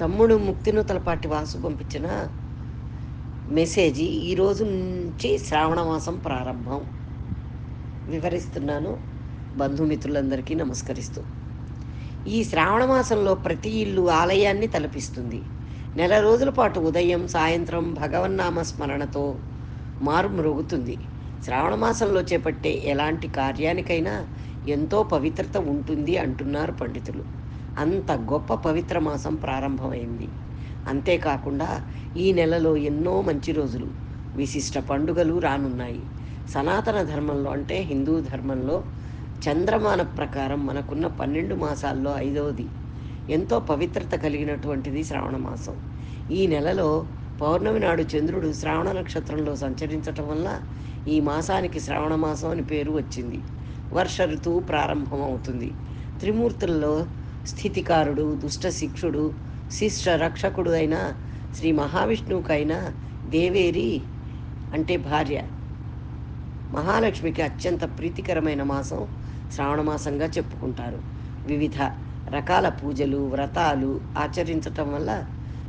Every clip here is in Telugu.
తమ్ముడు ముక్తినూతలపాటి వాసు పంపించిన మెసేజ్ ఈ రోజు నుంచి శ్రావణ మాసం ప్రారంభం. వివరిస్తున్నాను. బంధుమిత్రులందరికీ నమస్కరిస్తూ. ఈ శ్రావణ మాసంలో ప్రతి ఇల్లు ఆలయాన్ని తలపిస్తుంది. నెల రోజుల పాటు ఉదయం సాయంత్రం భగవన్నామ స్మరణతో మారుమ్రోగుతుంది శ్రావణ మాసంలో చేపట్టే ఎలాంటి కార్యానికైనా ఎంతో పవిత్రత ఉంటుంది అంటున్నారు పండితులు. అంత గొప్ప పవిత్ర మాసం ప్రారంభమైంది. అంతేకాకుండా ఈ నెలలో ఎన్నో మంచి రోజులు విశిష్ట పండుగలు రానున్నాయి. సనాతన ధర్మంలో అంటే హిందూ ధర్మంలో చంద్రమాన ప్రకారం మనకున్న పన్నెండు మాసాల్లో ఐదవది. ఎంతో పవిత్రత కలిగినటువంటిది శ్రావణ మాసం. ఈ నెలలో పౌర్ణమి నాడు చంద్రుడు శ్రావణ నక్షత్రంలో సంచరించటం వల్ల ఈ మాసానికి శ్రావణ మాసం అని పేరు వచ్చింది. వర్ష ఋతువు ప్రారంభం అవుతుంది త్రిమూర్తుల్లో స్థితికారుడు దుష్ట శిక్షుడు శిష్ట రక్షకుడు అయిన శ్రీ మహావిష్ణువుకైనా దేవేరి అంటే భార్య. మహాలక్ష్మికి అత్యంత ప్రీతికరమైన మాసం శ్రావణ మాసంగా చెప్పుకుంటారు. వివిధ రకాల పూజలు వ్రతాలు ఆచరించటం వల్ల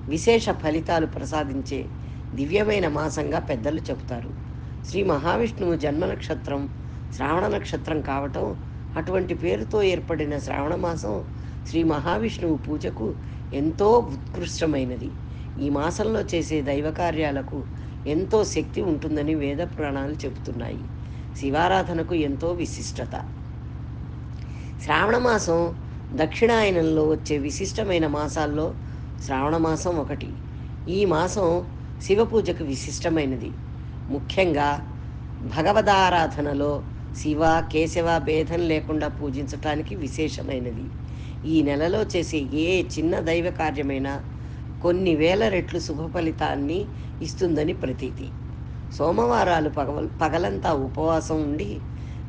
విశేష ఫలితాలు ప్రసాదించే దివ్యమైన మాసంగా పెద్దలు చెబుతారు. శ్రీ మహావిష్ణువు జన్మ నక్షత్రం శ్రావణ నక్షత్రం కావటం అటువంటి పేరుతో ఏర్పడిన శ్రావణ మాసం శ్రీ మహావిష్ణువు పూజకు ఎంతో ఉత్కృష్టమైనది. ఈ మాసంలో చేసే దైవ కార్యాలకు ఎంతో శక్తి ఉంటుందని వేద పురాణాలు చెబుతున్నాయి. శివారాధనకు ఎంతో విశిష్టత. శ్రావణ మాసం దక్షిణాయనంలో వచ్చే విశిష్టమైన మాసాల్లో శ్రావణ మాసం ఒకటి. ఈ మాసం శివ పూజకు విశిష్టమైనది. ముఖ్యంగా భగవదారాధనలో శివ కేశవ భేదం లేకుండా పూజించటానికి విశేషమైనది. ఈ నెలలో చేసే ఏ చిన్న దైవ కార్యమైనా కొన్ని వేల రెట్లు శుభ ఫలితాన్ని ఇస్తుందని ప్రతీతి. సోమవారాలు పగ పగలంతా ఉపవాసం ఉండి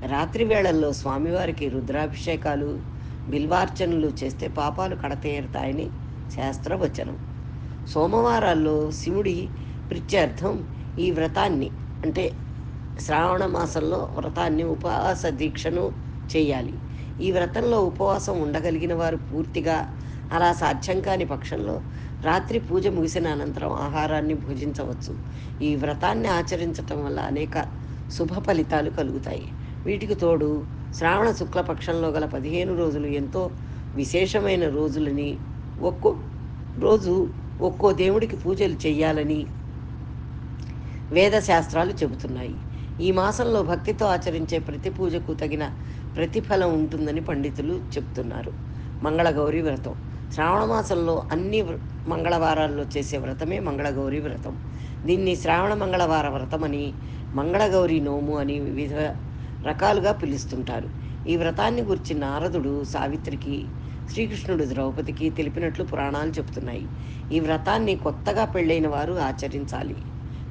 రాత్రి వేళల్లో స్వామివారికి రుద్రాభిషేకాలు బిల్వార్చనలు చేస్తే పాపాలు కడతేరుతాయని శాస్త్రవచనం. సోమవారాల్లో శివుడి ప్రిత్యర్థం ఈ వ్రతాన్ని అంటే శ్రావణ మాసంలో వ్రతాన్ని ఉపవాస దీక్షను చేయాలి. ఈ వ్రతంలో ఉపవాసం ఉండగలిగిన వారు పూర్తిగా అలా సాధ్యం కాని పక్షంలో రాత్రి పూజ ముగిసిన అనంతరం ఆహారాన్ని భుజించవచ్చు. ఈ వ్రతాన్ని ఆచరించటం వల్ల అనేక శుభ ఫలితాలు కలుగుతాయి. వీటికి తోడు శ్రావణ శుక్లపక్షంలో గల పదిహేను రోజులు ఎంతో విశేషమైన రోజులని ఒక్కో రోజు ఒక్కో దేవుడికి పూజలు చేయాలని వేద శాస్త్రాలు చెబుతున్నాయి. ఈ మాసంలో భక్తితో ఆచరించే ప్రతి పూజకు తగిన ప్రతిఫలం ఉంటుందని పండితులు చెప్తున్నారు. మంగళగౌరి వ్రతం. శ్రావణ మాసంలో అన్ని మంగళవారాల్లో చేసే వ్రతమే మంగళగౌరి వ్రతం. దీన్ని శ్రావణ మంగళవార వ్రతం అని మంగళగౌరి నోము అని వివిధ రకాలుగా పిలుస్తుంటారు. ఈ వ్రతాన్ని గురించి నారదుడు సావిత్రికి శ్రీకృష్ణుడు ద్రౌపదికి తెలిపినట్లు పురాణాలు చెబుతున్నాయి. ఈ వ్రతాన్ని కొత్తగా పెళ్ళైన వారు ఆచరించాలి.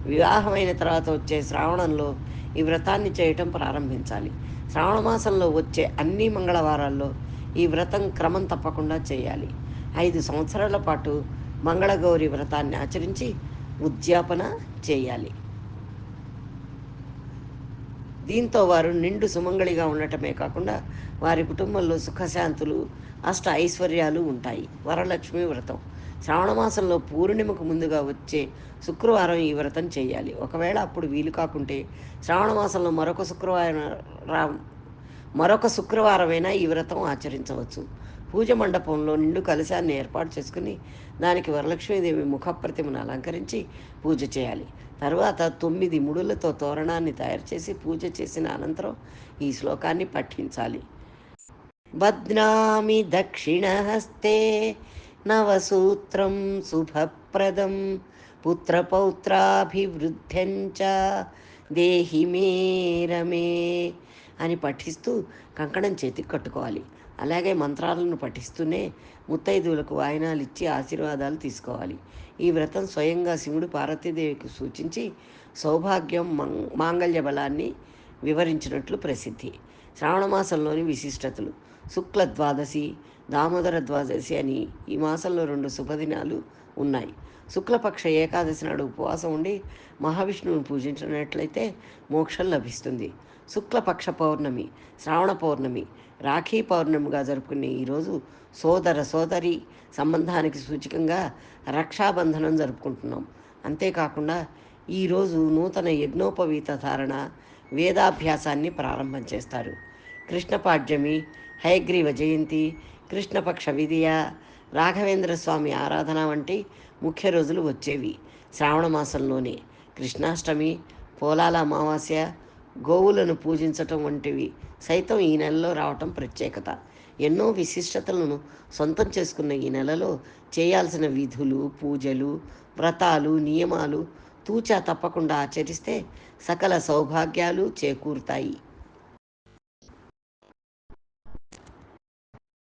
వివాహమైన తర్వాత వచ్చే శ్రావణంలో ఈ వ్రతాన్ని చేయటం ప్రారంభించాలి. శ్రావణ మాసంలో వచ్చే అన్ని మంగళవారాల్లో ఈ వ్రతం క్రమం తప్పకుండా చేయాలి. ఐదు సంవత్సరాల పాటు మంగళగౌరి వ్రతాన్ని ఆచరించి ఉద్యాపన చేయాలి. దీంతో వారు నిండు సుమంగళిగా ఉండటమే కాకుండా వారి కుటుంబంలో సుఖశాంతులు అష్ట ఐశ్వర్యాలు ఉంటాయి. వరలక్ష్మి వ్రతం. శ్రావణమాసంలో పూర్ణిమకు ముందుగా వచ్చే శుక్రవారం ఈ వ్రతం చేయాలి. ఒకవేళ అప్పుడు వీలు కాకుంటే శ్రావణమాసంలో మరొక శుక్రవారం రా- మరొక శుక్రవారమైనా ఈ వ్రతం ఆచరించవచ్చు. పూజ మండపంలో నిండు కలశాన్ని ఏర్పాటు చేసుకుని దానికి వరలక్ష్మీదేవి ముఖప్రతిమను అలంకరించి పూజ చేయాలి. తర్వాత తొమ్మిది ముడులతో తోరణాన్ని తయారు చేసి పూజ చేసిన అనంతరం ఈ శ్లోకాన్ని పఠించాలి. బద్నామి దక్షిణహస్తే నవసూత్రం శుభప్రదం పుత్రపౌత్రాభివృద్ధ్యంచ దేహి మే రమే అని పఠిస్తూ కంకణం చేతికి కట్టుకోవాలి. అలాగే మంత్రాలను పఠిస్తూనే ముత్తైదువులకు వాయనాలు ఇచ్చి ఆశీర్వాదాలు తీసుకోవాలి. ఈ వ్రతం స్వయంగా శివుడు పార్వతీదేవికి సూచించి సౌభాగ్యం మంగ్ మాంగళ్య బలాన్ని వివరించినట్లు ప్రసిద్ధి. శ్రావణ మాసంలోని విశిష్టతలు. శుక్ల ద్వాదశి దామోదర ద్వాదశి అని ఈ మాసంలో రెండు శుభదినాలు ఉన్నాయి. శుక్లపక్ష ఏకాదశి నాడు ఉపవాసం ఉండి మహావిష్ణువుని పూజించినట్లయితే మోక్షం లభిస్తుంది. శుక్లపక్ష పౌర్ణమి శ్రావణ పౌర్ణమి రాఖీ పౌర్ణమిగా జరుపుకునే ఈరోజు సోదర సోదరి సంబంధానికి సూచికంగా రక్షాబంధనం జరుపుకుంటున్నాం. అంతేకాకుండా ఈరోజు నూతన యజ్ఞోపవీత ధారణ వేదాభ్యాసాన్ని ప్రారంభం చేస్తారు. కృష్ణపాడ్యమి హయగ్రీవ జయంతి కృష్ణపక్ష విధియ రాఘవేంద్ర స్వామి ఆరాధన వంటి ముఖ్య రోజులు వచ్చేవి. శ్రావణ మాసంలోనే కృష్ణాష్టమి పోలాల అమావాస్య గోవులను పూజించటం వంటివి సైతం ఈ నెలలో రావటం ప్రత్యేకత. ఎన్నో విశిష్టతలను సొంతం చేసుకున్న ఈ నెలలో చేయాల్సిన విధులు పూజలు వ్రతాలు నియమాలు తూచా తప్పకుండా ఆచరిస్తే సకల సౌభాగ్యాలు చేకూరుతాయి.